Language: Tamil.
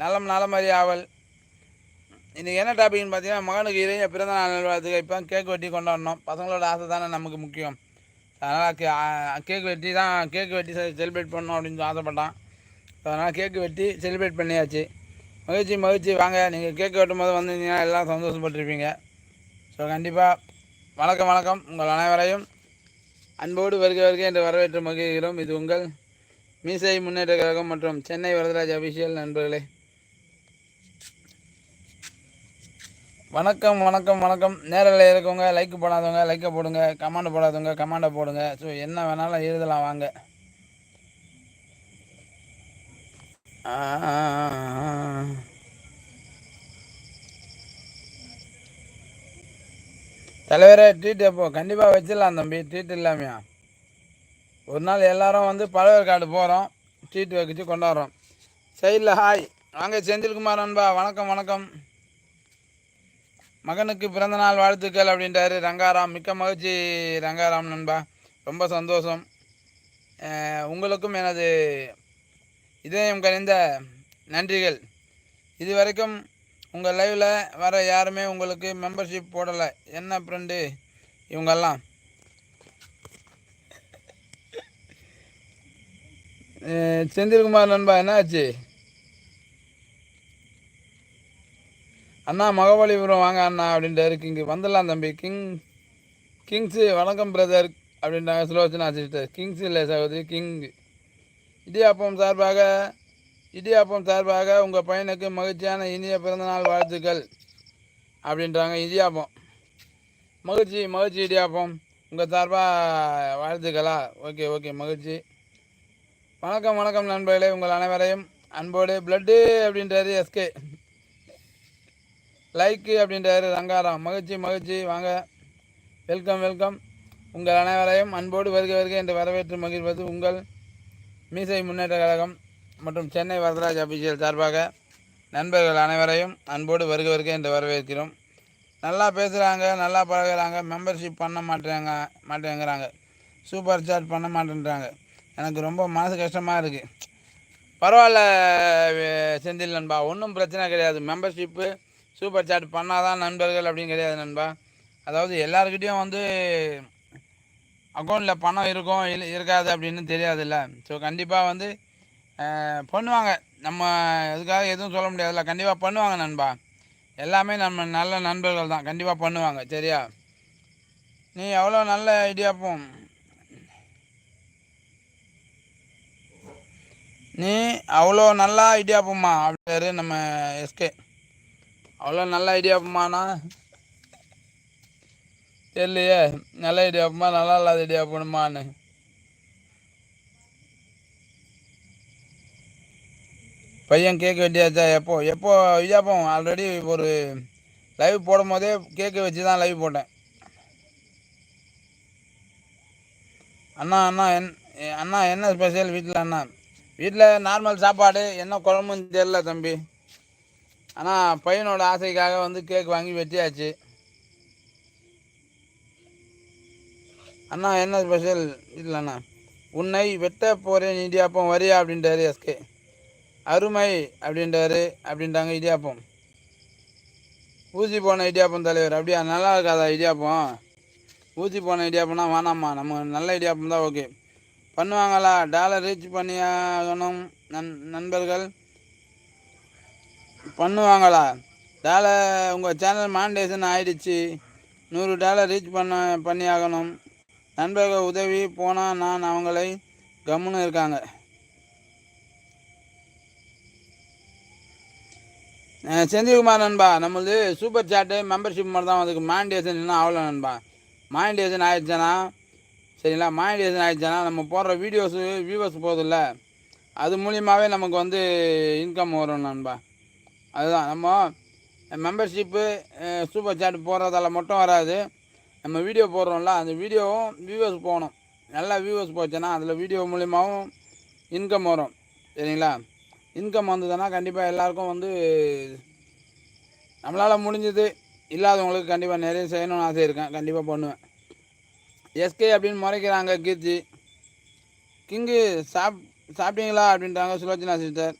நலம் நலமறி ஆவல். இன்றைக்கி என்ன டாபிக்னு பார்த்தீங்கன்னா மகனுக்கு இளைஞ பிறந்த நாள் நல்வாழ்த்துக்கு இப்போ கேக் வெட்டி கொண்டாடணும் பசங்களோட ஆசை தானே நமக்கு முக்கியம். அதனால் கே கேக் வெட்டி தான் கேக் வெட்டி செலிப்ரேட் பண்ணணும் அப்படின்னு ஆசைப்பட்டான். ஸோ அதனால் கேக்கு வெட்டி செலிப்ரேட் பண்ணியாச்சு. மகிழ்ச்சி மகிழ்ச்சி. வாங்க நீங்கள் கேக்கு வெட்டும் போது வந்தீங்கன்னா எல்லாம் சந்தோஷப்பட்டிருப்பீங்க. ஸோ கண்டிப்பாக வணக்கம் வணக்கம். உங்கள் அனைவரையும் அன்போடு வருக வருக என்று வரவேற்று மகிழ்கிறோம். இது உங்கள் மீசை முன்னேற்ற கழகம் மற்றும் சென்னை வரதராஜ் அபிஷியல் நண்பர்களே. வணக்கம் வணக்கம் வணக்கம். நேரில் இருக்கவங்க லைக் போடாதவங்க லைக்கை போடுங்க கமெண்ட் போடாதவங்க கமெண்டை போடுங்க. ஸோ என்ன வேணாலும் எழுதலாம் வாங்க. தலைவரே ட்ரீட் எப்போ? கண்டிப்பாக வச்சிடலாம் தம்பி. ட்ரீட் இல்லாமையா? ஒரு நாள் எல்லாரும் வந்து பழவர் காடு போகிறோம் ட்ரீட் வச்சு கொண்டாடுறோம். சைடில் ஹாய் வாங்க செந்தில்குமார் நண்பா. வணக்கம் வணக்கம். மகனுக்கு பிறந்தநாள் வாழ்த்துக்கள் அப்படின்றாரு. ரங்காராம் மிக்க மகிழ்ச்சி ரங்காராம் நண்பா. ரொம்ப சந்தோஷம். உங்களுக்கும் எனது இதயம் கனிந்த நன்றிகள். இது வரைக்கும் உங்கள் லைவில் வர யாருமே உங்களுக்கு மெம்பர்ஷிப் போடலை. என்ன ஃப்ரெண்டு இவங்கெல்லாம்? செந்தில்குமார் நண்பா என்னாச்சு? அண்ணா மகபலிபுரம் வாங்க அண்ணா அப்படின்ட்டு கிங்கு வந்துடலாம் தம்பி. கிங் கிங்ஸு வணக்கம் பிரதர் அப்படின்றாங்க. சுலோச்சனா சிஸ்டர் கிங்ஸ் இல்லை சகோதரி கிங்கு இடியாப்பம் சார்பாக இடியாப்பம் சார்பாக உங்கள் பையனுக்கு மகிழ்ச்சியான இனிய பிறந்தநாள் வாழ்த்துக்கள் அப்படின்றாங்க இடியாப்பம். மகிழ்ச்சி மகிழ்ச்சி இடியாப்பம். உங்கள் சார்பாக வாழ்த்துக்களா? ஓகே ஓகே மகிழ்ச்சி. வணக்கம் வணக்கம் நண்பர்களே. உங்கள் அனைவரையும் அன்போடு பிளட்டு அப்படின்றாரு எஸ்கே லைக்கு அப்படின்றாரு. ரங்காராம். மகிழ்ச்சி மகிழ்ச்சி. வாங்க. வெல்கம் வெல்கம் உங்கள் அனைவரையும் அன்போடு வருக வருக என்று வரவேற்று மகிழ்வது உங்கள் மீசை முன்னேற்ற கழகம் மற்றும் சென்னை வரதராஜ் அபிஷியல் சார்பாக நண்பர்கள் அனைவரையும் அன்போடு வருக வருக என்று வரவேற்கிறோம். நல்லா பேசுகிறாங்க நல்லா பழகிறாங்க. மெம்பர்ஷிப் பண்ண மாட்டேங்க மாட்டேங்கிறாங்க. சூப்பர் சார்ஜ் பண்ண மாட்டேன்றாங்க. எனக்கு ரொம்ப மனசு கஷ்டமாக இருக்குது பரவாயில்ல செந்தில் நண்பா. ஒன்றும் பிரச்சனை கிடையாது. மெம்பர்ஷிப்பு சூப்பர் சாட் பண்ணாதான் நண்பர்கள் அப்படின்னு கிடையாது நண்பா. அதாவது எல்லாருக்கிட்டேயும் வந்து அக்கௌண்ட்டில் பணம் இருக்கும் இல்லை இருக்காது அப்படின்னு தெரியாதுல்ல. ஸோ கண்டிப்பாக வந்து பண்ணுவாங்க. நம்ம இதுக்காக எதுவும் சொல்ல முடியாதுல்ல. கண்டிப்பாக பண்ணுவாங்க நண்பா. எல்லாமே நம்ம நல்ல நண்பர்கள் தான். கண்டிப்பாக பண்ணுவாங்க சரியா? நீ எவ்வளோ நல்ல ஐடியாப்போம் நீ அவ்வளோ நல்லா ஐடியாப்போம்மா அப்படின்னாரு நம்ம எஸ்கே அவ்வளோ நல்ல ஐடியாப்போம்மாண்ணா தெரியலையே நல்ல இடியாப்பமா நல்லா இல்லாத ஐடியா பண்ணுமான்னு பையன் கேட்க வேண்டியாச்சா எப்போ எப்போ இடியாப்பம் ஆல்ரெடி ஒரு லைவ் போடும் போதே கேக்கு வச்சு தான் லைவ் போட்டேன். அண்ணா அண்ணா என் அண்ணா என்ன ஸ்பெஷல் வீட்டில் அண்ணா? வீட்டில் நார்மல் சாப்பாடு என்ன குழம்புன்னு தெரில தம்பி. ஆனால் பையனோட ஆசைக்காக வந்து கேக் வாங்கி வெட்டியாச்சு. அண்ணா என்ன ஸ்பெஷல் இல்லைண்ணா உன்னை வெட்ட போகிறேன் இடியாப்பம். வரியா? அப்படின்றாரு எஸ்கே அருமை அப்படின்றாரு. அப்படின்றாங்க இடியாப்பம். ஊசி போன இடியாப்பம் தலைவர். அப்படியா? நல்லா இருக்காதா இடியாப்பம்? ஊசி போன இடியாப்பம்னா வேணாம்மா. நம்ம நல்ல இடியாப்பம் தான் ஓகே பண்ணுவாங்களா? டாலர் ரீச் பண்ணியாகணும் நண் நண்பர்கள். பண்ணுவாங்களா? டாலர் உங்கள் சேனல் மாண்டேஷன் ஆயிடுச்சு. நூறு டாலர் ரீச் பண்ண பண்ணி ஆகணும் நண்பர்கள் உதவி போனால் நான் அவங்களை கம்முன்னு இருக்காங்க. செந்தில்குமார் நண்பா நம்மளது சூப்பர் சாட்டு மெம்பர்ஷிப் மட்டும் தான் அதுக்கு மானிடேஷன் இன்னும் ஆகல நண்பா. மானிடேஷன் ஆயிடுச்சானா சரிங்களா? மானிடேஷன் ஆயிடுச்சானா நம்ம போடுற வீடியோஸு வியூவர்ஸ் போகுதுல்ல அது மூலியமாகவே நமக்கு வந்து இன்கம் வரும் நண்பா. அதுதான். நம்ம மெம்பர்ஷிப்பு சூப்பர் சாட் போடுறதால மட்டும் வராது. நம்ம வீடியோ போடுறோம்ல அந்த வீடியோவும் வியூவர்ஸ் போகணும். நல்லா வியூவர்ஸ் போச்சுன்னா அதில் வீடியோ மூலியமாகவும் இன்கம் வரும். சரிங்களா? இன்கம் வந்ததுன்னா கண்டிப்பாக எல்லாருக்கும் வந்து நம்மளால் முடிஞ்சது இல்லாதவங்களுக்கு கண்டிப்பாக நிறைய செய்யணும்னு ஆசை இருக்கேன். கண்டிப்பாக பண்ணுவேன். எஸ்கே அப்படின்னு முறைக்கிறாங்க கீர்த்தி. கிங்கு சாப் சாப்பிட்டீங்களா? அப்படின்றாங்க சுலோச்சனா சிஸ்டர்